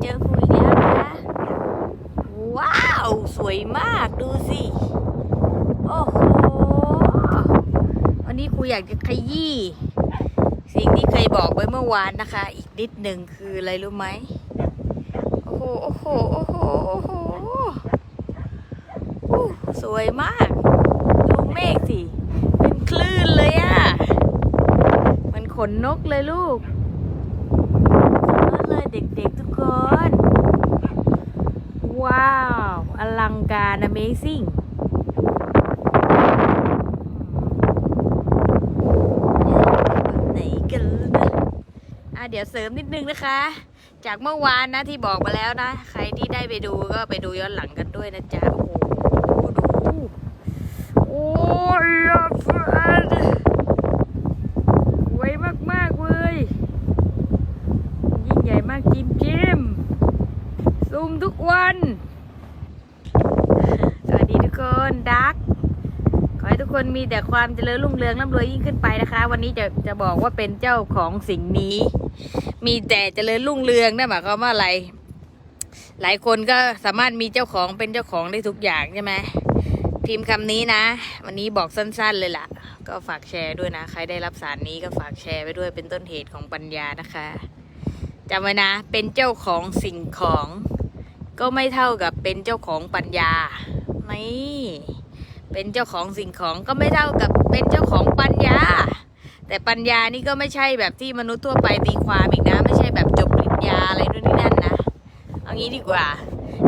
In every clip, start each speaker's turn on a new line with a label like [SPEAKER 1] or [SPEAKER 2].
[SPEAKER 1] เจอครูอีกแล้วนะ ว้าว สวยมากดูสิ โอ้โห วันนี้ครูอยากจะขยี้ สิ่งที่เคยบอกไว้เมื่อวานนะคะ อีกนิดหนึ่งคืออะไรรู้ไหม โอ้โห โอ้โห โอ้โห โอ้โหสวยมาก ดูเมฆสิ เป็นคลื่นเลยอะเหมันขนนกเลยลูก เด็กๆทุกคน ว้าว อลังการ Amazing ไหนกันนะเดี๋ยวเสริมนิดนึงนะคะ จากเมื่อวานนะที่บอกมาแล้วนะ ใครที่ได้ไปดูก็ไปดูย้อนหลังกันด้วยนะจ๊ะ โอ้โหดูโอ้ยฟันสวยมาก ๆ เว้ย ยิ่งใหญ่มาก จิมจิมซูมทุกวัน สวัสดีทุกคนดักขอให้ทุกคนมีแต่ความเจริญรุ่งเรืองร่ำรวยยิ่งขึ้นไปนะคะ วันนี้จะจะบอกว่าเป็นเจ้าของสิ่งนี้ มีแต่เจริญรุ่งเรืองนั่นหมายความว่าอะไร หลายคนก็สามารถมีเจ้าของเป็นเจ้าของได้ทุกอย่างใช่ไหมพิมพ์คำนี้นะ วันนี้บอกสั้น ๆ เลยล่ะ ก็ฝากแชร์ด้วยนะ ใครได้รับสารนี้ก็ฝากแชร์ไปด้วยเป็นต้นเหตุของปัญญานะคะ จำไว้นะ เป็นเจ้าของสิ่งของ ก็ไม่เท่ากับเป็นเจ้าของปัญญา ไม่ เป็นเจ้าของสิ่งของก็ไม่เท่ากับเป็นเจ้าของปัญญา แต่ปัญญานี่ก็ไม่ใช่แบบที่มนุษย์ทั่วไปตีความอีกนะ ไม่ใช่แบบจบปริญญาอะไรนู่นนี่นั่นนะ เอางี้ดีกว่า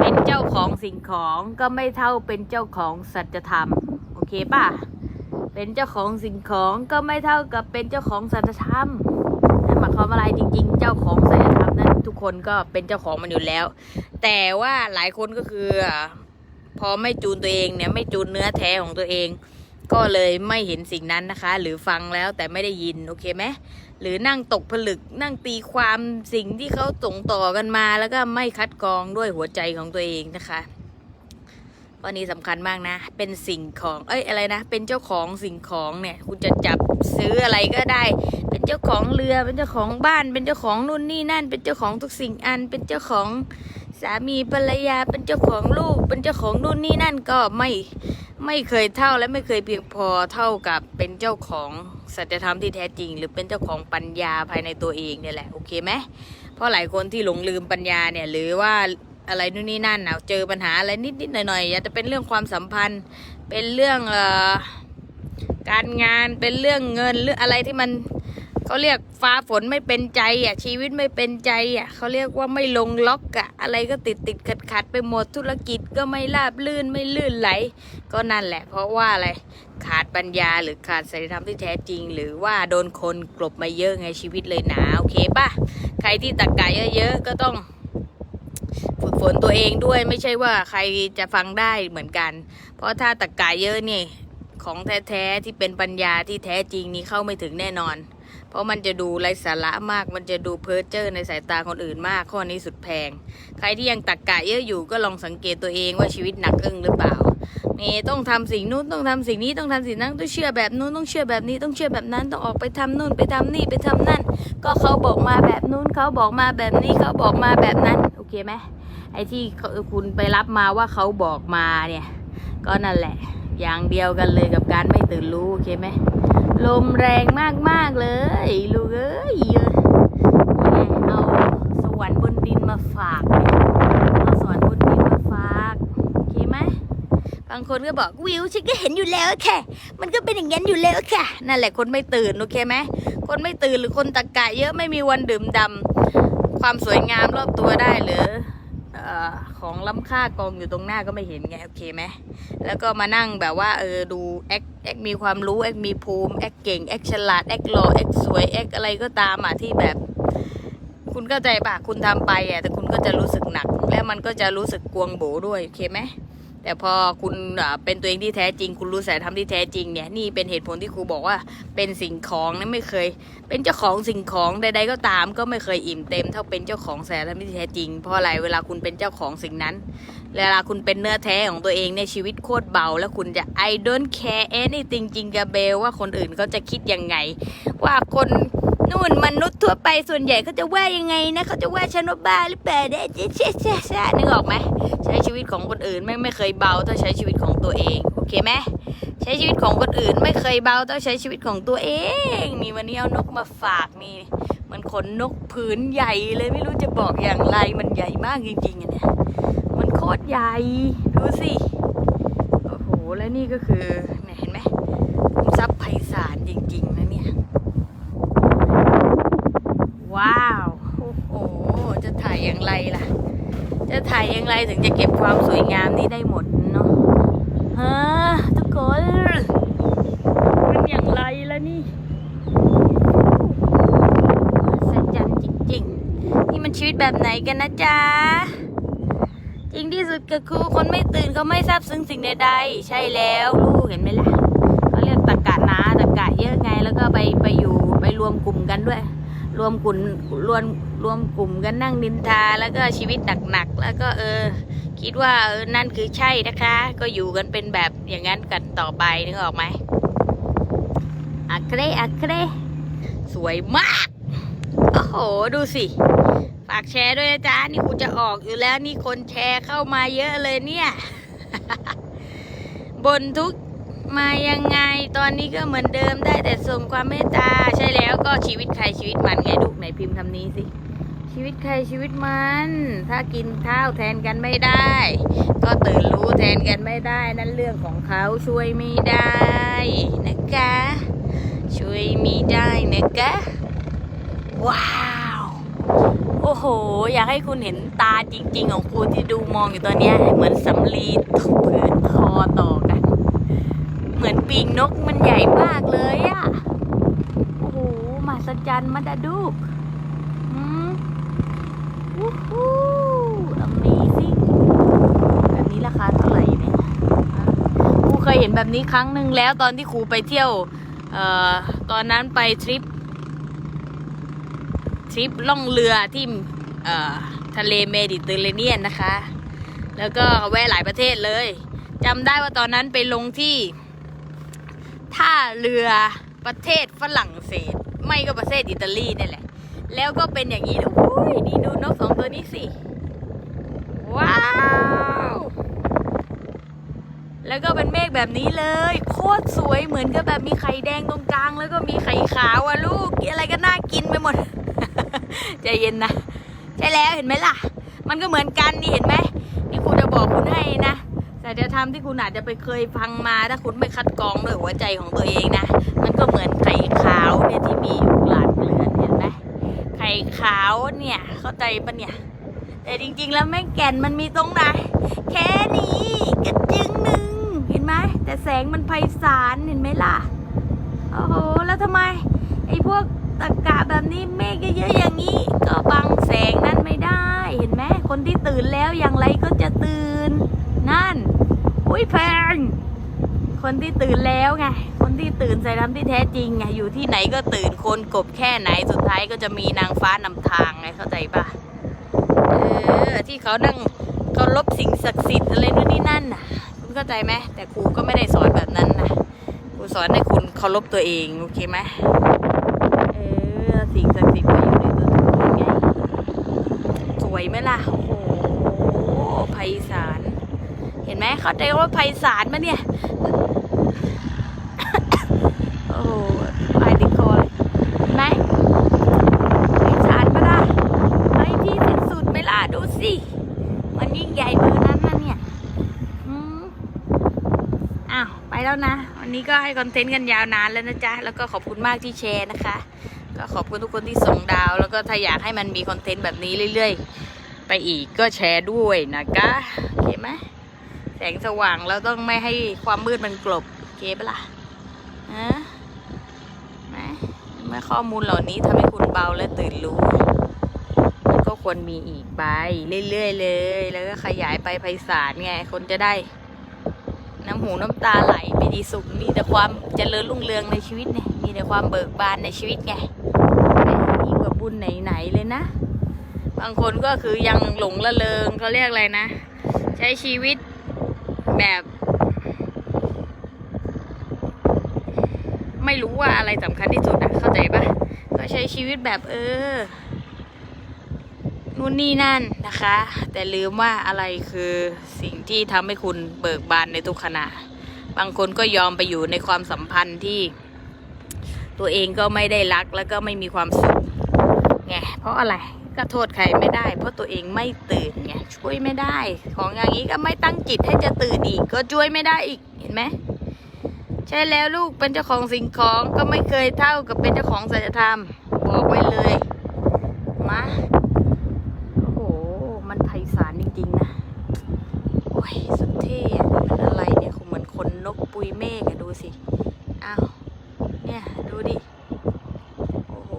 [SPEAKER 1] เป็นเจ้าของสิ่งของก็ไม่เท่าเป็นเจ้าของสัจธรรม โอเคป่ะ เป็นเจ้าของสิ่งของก็ไม่เท่ากับเป็นเจ้าของสัจธรรม ความอะไรจริง ๆ เจ้าของสัจธรรมนั้นทุกคนก็เป็นเจ้าของมันอยู่แล้ว แต่ว่าหลายคนก็คือพอไม่จูนตัวเองเนี่ยไม่จูนเนื้อแท้ของตัวเอง ก็เลยไม่เห็นสิ่งนั้นนะคะ หรือฟังแล้วแต่ไม่ได้ยินโอเคไหมหรือนั่งตกผลึกนั่งตีความสิ่งที่เขาส่งต่อกันมา แล้วก็ไม่คัดกรองด้วยหัวใจของตัวเองนะคะ วันนี้สำคัญมากนะ เป็นสิ่งของ เอ้ยอะไรนะ เป็นเจ้าของสิ่งของเนี่ย คุณจะจับซื้ออะไรก็ได้ เป็นเจ้าของเรือ เป็นเจ้าของบ้าน เป็นเจ้าของนู่นนี่นั่น เป็นเจ้าของทุกสิ่งอัน เป็นเจ้าของสามีภรรยา เป็นเจ้าของลูก เป็นเจ้าของนู่นนี่นั่นก็ไม่ไม่เคยเท่าและไม่เคยเพียงพอเท่ากับเป็นเจ้าของสัจธรรมที่แท้จริง หรือเป็นเจ้าของปัญญาภายในตัวเองเนี่ยแหละโอเคไหมเพราะหลายคนที่หลงลืมปัญญาเนี่ยหรือว่า อะไรนู่นนี่นั่นนะเจอปัญหาอะไรนิดๆหน่อยๆอาจจะเป็นเรื่องความสัมพันธ์ เป็นเรื่องเอ่อการงานเป็นเรื่องเงินหรืออะไรที่มันเขาเรียกฟ้าฝนไม่เป็นใจอะชีวิตไม่เป็นใจอะเขาเรียกว่าไม่ลงล็อกอะอะไรก็ติดติดขัดขัดไปหมดธุรกิจก็ไม่ราบลื่นไม่ลื่นไหล ก็นั่นแหละ เพราะว่าอะไรขาดปัญญาหรือขาดศีลธรรมที่แท้จริง หรือว่าโดนคนกลบมาเยอะไงชีวิตเลยหนาโอเคป่ะใครที่ตักกายเยอะๆก็ต้อง ฝึกฝนตัวเองด้วยไม่ใช่ว่าใครจะฟังได้เหมือนกัน เพราะถ้าตักกายเยอะนี่ของแท้ๆที่เป็นปัญญาที่แท้จริงนี้เข้าไม่ถึงแน่นอน เพราะมันจะดูไร้สาระมาก มันจะดูเพ้อเจ้อในสายตาคนอื่นมาก ข้อนี้สุดแพง ใครที่ยังตักกะเยอะอยู่ก็ลองสังเกตตัวเองว่าชีวิตหนักอึ้งหรือเปล่าเมย์ต้องทำสิ่งนู้นต้องทำสิ่งนี้ต้องทำสิ่งนั้นต้องเชื่อแบบนู้นต้องเชื่อแบบนี้ต้องเชื่อแบบนั้นต้องออกไปทำนู่นไปทำนี่ไปทำนั่น ก็เขาบอกมาแบบนู้นเขาบอกมาแบบนี้เขาบอกมาแบบนั้น โอเคไหม ไอ้ที่คุณไปรับมาว่าเขาบอกมาเนี่ย ก็นั่นแหละ อย่างเดียวกันเลยกับการไม่ตื่นรู้โอเคไหมลมแรงมากๆเลยลูกเอ้ยนี่ไงเอาสวรรค์บนดินมาฝากเอาสวรรค์บนดินมาฝากโอเคไหมบางคนก็บอกวิวฉันก็เห็นอยู่แล้วแค่มันก็เป็นอย่างนั้นอยู่แล้วค่ะ นั่นแหละคนไม่ตื่นโอเคไหมคนไม่ตื่นหรือคนตะกะเยอะไม่มีวันดื่มดำความสวยงามรอบตัวได้หรือ ออของล้ำค่ากองอยู่ตรงหน้าก็ไม่เห็นไงโอเคไหมแล้วก็มานั่งแบบว่าเออดูแอคแอคมีความรู้แอคมีภูมิแอคเก่งแอคฉลาดแอคหล่อแอคสวยแอคอะไรก็ตามอะที่แบบ คุณเข้าใจปะคุณทำไปอะแต่คุณก็จะรู้สึกหนัก และมันก็จะรู้สึกกวงโบด้วยโอเคไหม แต่พอคุณเป็นตัวเองที่แท้จริง คุณรู้สายธรรมที่แท้จริงเนี่ยนี่เป็นเหตุผลที่ครูบอกว่าเป็นสิ่งของนะไม่เคย เป็นเจ้าของสิ่งของใด ๆ ก็ตาม ก็ไม่เคยอิ่มเต็มเท่าเป็นเจ้าของสายธรรมที่แท้จริง เพราะอะไรเวลาคุณเป็นเจ้าของสิ่งนั้น เวลาคุณเป็นเนื้อแท้ของตัวเองในชีวิตโคตรเบา แล้วคุณจะ I don't care anything จริงกับเบลว่าคนอื่นเขาจะคิดยังไง ว่าคน นู่นมนุษย์ทั่วไปส่วนใหญ่เขาจะว่ายังไงนะเขาจะว่าฉันว่าบ้าหรือเปล่าเด้เจ๊เจ๊เจ๊เจ๊นึกออกไหมใช้ชีวิตของคนอื่นไม่ไม่เคยเบาเท่าใช้ชีวิตของตัวเองโอเคไหมใช้ชีวิตของคนอื่น ไม่เคยเบาเท่าใช้ชีวิตของตัวเอง นี่วันนี้เอานกมาฝากนี่มันขนนกผืนใหญ่เลยไม่รู้จะบอกอย่างไรมันใหญ่มากจริงๆอะเนี่ยมันโคตรใหญ่ดูสิโอ้โหและนี่ก็คือเนี่ยเห็นไหมขุมทรัพย์ไพศาลจริงๆนะเนี่ย ว้าว โอ้โห จะถ่ายอย่างไรล่ะ จะถ่ายอย่างไรถึงจะเก็บความสวยงามนี้ได้หมดเนาะฮะทุกคนมันอย่างไรล่ะนี่สัจจันจริงๆ นี่มันชีวิตแบบไหนกันนะจ๊ะ จริงที่สุดก็คือคนไม่ตื่นเขาไม่ทราบซึ้งสิ่งใดๆ ใช่แล้วลูกเห็นไหมล่ะเขาเรียกตะกะหนาตะกะเยอะไงแล้วก็ไปไปอยู่ไปรวมกลุ่มกันด้วย รวมกลุ่มรวม รวมกลุ่มกันนั่งนินทาแล้วก็ชีวิตหนักๆแล้วก็เออ คิดว่าเออนั่นคือใช่นะคะ ก็อยู่กันเป็นแบบอย่างนั้นกันต่อไปนึกออกไหมอักเครอักเครสวยมาก โอ้โห ดูสิ ฝากแชร์ด้วยนะจ๊ะ นี่กูจะออกอยู่แล้วนี่คนแชร์เข้ามาเยอะเลยเนี่ย บนทุกมายังไง ตอนนี้ก็เหมือนเดิมได้แต่ส่งความเมตตา ใช่แล้วก็ชีวิตใครชีวิตมันไงลูกไหนพิมพ์คำนี้สิ ชีวิตใครชีวิตมัน ถ้ากินข้าวแทนกันไม่ได้ ก็ตื่นรู้แทนกันไม่ได้ นั่นเรื่องของเขาช่วยไม่ได้นะคะ ช่วยไม่ได้นะคะ ว้าว โอ้โห อยากให้คุณเห็นตาจริง ๆ ของครูที่ดูมองอยู่ตอนนี้เหมือนสำลีผืนคอต่อกัน เหมือนปีกนกมันใหญ่มากเลยอะโอ้โหมหัศจรรย์มาดาดูกอืม ฮู้ Amazing แบบนี้ราคาเท่าไหร่เนี่ยครูเคยเห็นแบบนี้ครั้งหนึ่งแล้วตอนที่ครูไปเที่ยวเอ่อตอนนั้นไปทริป ทริปล่องเรือที่เอ่อทะเลเมดิเตอร์เรเนียนนะคะ แล้วก็แวะหลายประเทศเลยจำได้ว่าตอนนั้นไปลงที่ท่าเรือประเทศฝรั่งเศส ไม่ก็ประเทศอิตาลีนี่แหละ แล้วก็เป็นอย่างนี้เลยโอ้ยนี่ดูนกสองตัวนี้สิ ว้าว แล้วก็เป็นเมฆแบบนี้เลย โคตรสวยเหมือนกับแบบมีไข่แดงตรงกลาง แล้วก็มีไข่ขาวอะลูกอะไรก็น่ากินไปหมด ใจเย็นนะ ใช่แล้วเห็นไหมล่ะ มันก็เหมือนกันนี่เห็นไหมนี่คุณจะบอกคุณให้นะแต่จะทำที่คุณอาจจะไปเคยฟังมาถ้าคุณไม่คัดกรองด้วยหัวใจของตัวเองนะ มันก็เหมือนไข่ขาวเนี่ยที่มี ข่ขาวเนี่ย เข้าใจปะเนี่ย แต่จริงๆแล้วแม่งแก่นมันมีตรงไหน แค่นี้กระจึงหนึ่งเห็นไหมแต่แสงมันไพศาลเห็นไหมล่ะโอ้โหแล้วทำไม ไอ้พวกตะกะแบบนี้เมฆเยอะๆอย่างนี้ ก็บังแสงนั้นไม่ได้ เห็นไหมคนที่ตื่นแล้วอย่างไรก็จะตื่น นั่น อุ้ยแพงคนที่ตื่นแล้วไง ที่ตื่นใส่ลำที่แท้จริงไงอยู่ที่ไหนก็ตื่นคนกบแค่ไหนสุดท้ายก็จะมีนางฟ้านำทางไงเข้าใจปะเออที่เขานั่งเคารพสิ่งศักดิ์สิทธิ์อะไรนู่นนี่นั่นน่ะ คุณเข้าใจไหมแต่ครูก็ไม่ได้สอนแบบนั้นนะครูสอนให้คุณเคารพตัวเองโอเคไหมเออสิ่งศักดิ์สิทธิ์ก็อยู่ในตัวคุณไงสวยไหมล่ะโอ้โหไพศาลเห็นไหมเข้าใจว่าไพศาลมาเนี่ย โอ้โหไปติดคอเลยเห็นไหมไพศาลมาล่ะไอ้ที่สิ้นสุดไหมล่ะ ดูสิ มันยิ่งใหญ่เบอร์นั้นนะเนี่ย อืมอ้าว ไปแล้ วันนี้ก็ให้คอนเทนต์กันยาวนานแล้วนะจ๊ะ แล้วก็ขอบคุณมากที่แชร์นะคะ ก็ขอบคุณทุกคนที่ส่งดาว แล้วก็ถ้าอยากให้มันมีคอนเทนต์แบบนี้เรื่อยๆ ไปอีกก็แชร์ด้วยนะคะโอเคไหมแสงสว่างแล้วต้องไม่ให้ความมืดมันกลบโอเคปะล่ะฮะไหมเมื่อข้อมูลเหล่านี้ทำให้คุณเบาและตื่นรู้มันก็ควรมีอีกไปเรื่อยๆเลย แล้วก็ขยายไปไพศาลไงคนจะได้ น้ำหูน้ำตาไหลไปดีสุขมีแต่ความเจริญรุ่งเรืองในชีวิตเนี่ยมีแต่ความเบิกบานในชีวิตไงยิ่งกว่าบุญไหนๆเลยนะ บางคนก็คือยังหลงละเริงเขาเรียกอะไรนะ ใช้ชีวิตแบบไม่รู้ว่าอะไรสำคัญที่สุดอะเข้าใจปะก็ใช้ชีวิตแบบเออ นู่นนี่นั่นนะคะ แต่ลืมว่าอะไรคือสิ ที่ทำให้คุณเบิกบานในทุกขณะ บางคนก็ยอมไปอยู่ในความสัมพันธ์ที่ ตัวเองก็ไม่ได้รักแล้วก็ไม่มีความสุขไงเพราะอะไรก็โทษใครไม่ได้ เพราะตัวเองไม่ตื่นไงช่วยไม่ได้ ของอย่างนี้ก็ไม่ตั้งจิตให้จะตื่นอีก ก็ช่วยไม่ได้อีกเห็นไหมใช่แล้วลูกเป็นเจ้าของสิ่งของก็ไม่เคยเท่ากับเป็นเจ้าของสัจธรรม บอกไว้เลยมาโอ้โห มันไพศาลจริงๆนะ อ้ยสุดเท่อะมันอะไรเนี่ยคงเหมือนคนนกปุยเมฆอะดูสิอ้าวเนี่ยดูดิโอ้โห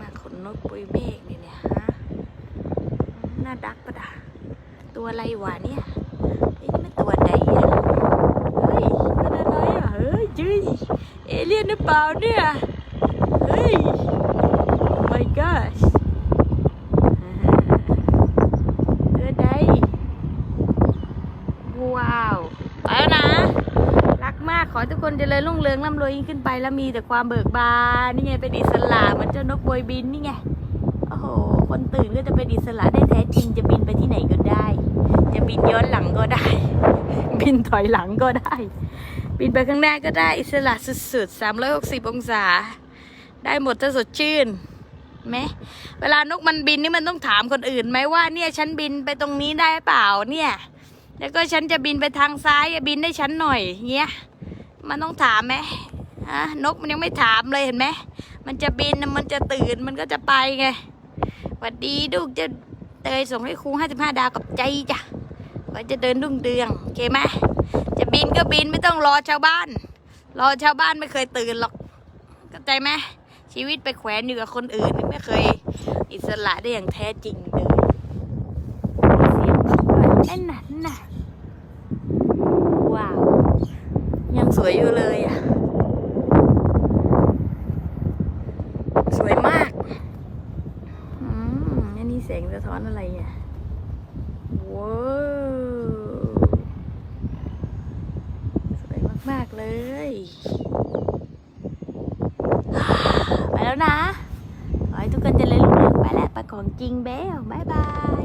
[SPEAKER 1] มาขนนกปุยเมฆเนี่ยเนี่ยฮะน่าดักปะดะตัวอะไรวะเนี่ยไอ้นี่มันตัวใดอะเฮ้ยมันอะไรอะเฮ้ยจุ้ยเอเลี่ยนหรือเปล่าเนี่ยเฮ้ย my gosh เกิดได้ว้าว ไปแล้วนะ รักมากขอให้ทุกคนเจริ ญรุ่งเรืองร่ำรวยยิ่งขึ้นไปแล้วมีแต่ความเบิกบานนี่ไงเป็นอิสระเหมือนเจ้านกโบยบินนี่ไงโอ้โหคนตื่นก็จะเป็นอิสระได้แท้จริงจะบินไปที่ไหนก็ได้ จะบินย้อนหลังก็ได้ บินถอยหลังก็ได้ บินไปข้างหน้าก็ได้อิสระสุดๆ360 องศา ได้หมดถ้าสดชื่นไหมเวลานกมันบินนี่มันต้องถามคนอื่นไหมว่าเนี่ยฉันบินไปตรงนี้ได้เปล่าเนี่ย แล้วก็ฉันจะบินไปทางซ้ายบินได้ฉันหน่อยเงี้ย มันต้องถามไหมฮะนกมันยังไม่ถามเลยเห็นไหมมันจะบินมันจะตื่นมันก็จะไปไงหวัดดีลูกจะเตยส่งให้ครูห้าสิบห้าดาวกับใจจ้ะว่าจะเดินรุ่งเรืองโอเคไหมจะบินก็บินไม่ต้องรอชาวบ้าน รอชาวบ้านไม่เคยตื่นหรอกเข้าใจไหมชีวิตไปแขวนอยู่กับคนอื่นไม่เคย อิสระได้อย่างแท้จริงเลยเสียงเขาแบบแน่นหนาน่ะว้าว ยังส วยอยู่เลยอะ สวยมาก อืมอันนี้แสงสะท้อนอะไรอะว้าวสวยมาก ๆ เลย ไปแล้วนะ ขอให้ทุกคนจริญรุ่งเรืองไปแล้วไปของจริงเบลบายบาย